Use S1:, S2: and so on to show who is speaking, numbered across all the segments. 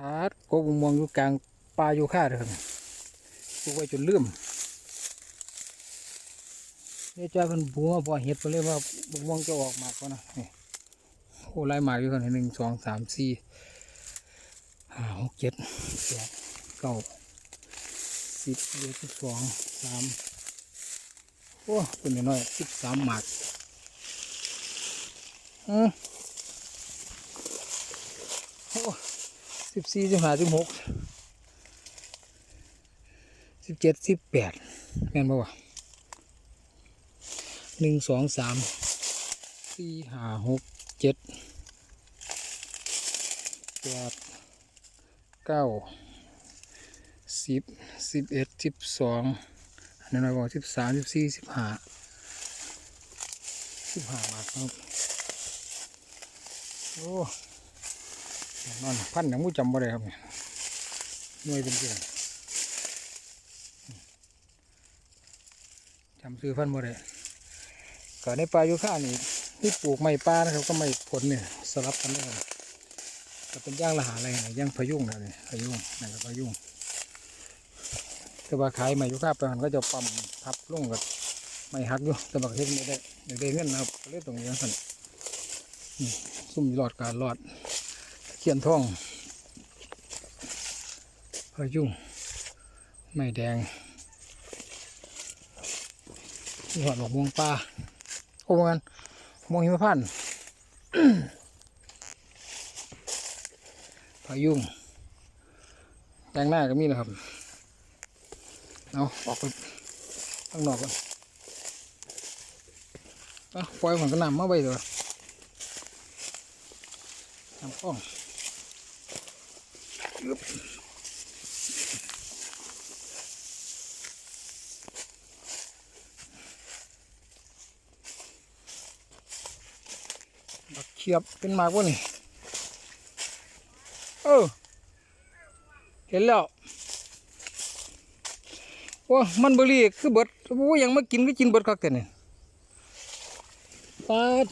S1: พาดกบมวงอยู่กลางป่าอยู่ค่าเด้อครับปลูกไว้จนลืมเนี่ยจ้าเพิ่นบัวพอเห็ดไปเลยว่าบกม่วงจะออกมาก็นะนี่โอ้ไล่หมากอยู่กันหนึ่งสองสามสี่ห้าหกเจ็ดแปดเก้าสิบเอ็ดสิบสองสามโอ้เป็นน้อยสิบสามหมากอืมโอ้ สิบสี่สิบห้าสิบหกสิบเจ็ดสิบแปดแม่นบ่วะหนึ่งสองสามสี่ห้าหกเจ็ดแปดเก้าสิบสิบเอ็ดสิบสองอันนั้นบอกสิบสามสิบสี่สิบห้าสิบห้าบาทครับโอ้ นั่นพันอย่างมู้จำบ่ได้ครับเนี่ยหน่วยเป็นเดือนจำซื้อพันบ่ได้ก็ในป่าโยค่านี่ที่ปลูกไม้ป่านะครับก็ไม้ผลเนี่ยสลับกันด้วยก็เป็นย่างละหาอะไรนะย่างพยุงนะนี่พยุงนั่นก็พยุงแต่ว่าขายไม้โยค่าไปมันก็จะปั๊มทับลงกับไม้หักอยู่แต่บางทีไม่ได้ไม่ได้เงินนะครับก็เลยตรงนี้สั่นนี่ซุ่มหลอดการหลอด เขียนท่องพายุงไม่แดงหอดดอกม่วงปลาโอ้กันม่วงหิมพานต์พายุงแดงหน้าก็มีแล้วครับเอาออกไปข้างนอกก่อนอาปล่อยมันก็นำมาไว้เลยน้ำข้อง บักเขียบเป็นมากวะนี่ เออ เห็นแล้วว่ามันบรีคือเบิดโอ้ยังมากินก็กินเบิดคักแต่นี่ปลาด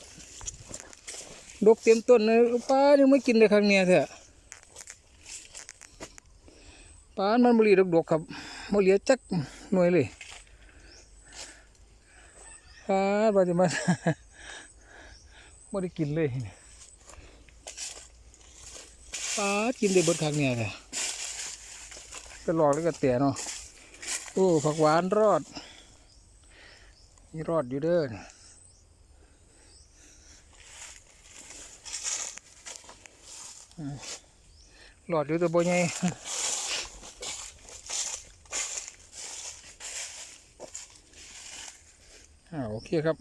S1: ดกเต็มต้นเลยปลานี่ไม่กินเลยครั้งเนี้ยเถอะ ปลามันบรีดกๆครับบเหลียจักหน่วยเลยปาดว่าจะมาไม่ได้กินเลยปากินได้เบิดครั้งเนี่ยเลยก็หลอกแล้วก็เตะเนาะโอ้ผักหวานรอดนี่รอดอยู่เด้ออืมรอดอยู่ตัวบ่ใหญ่ อ่าโอเคครับ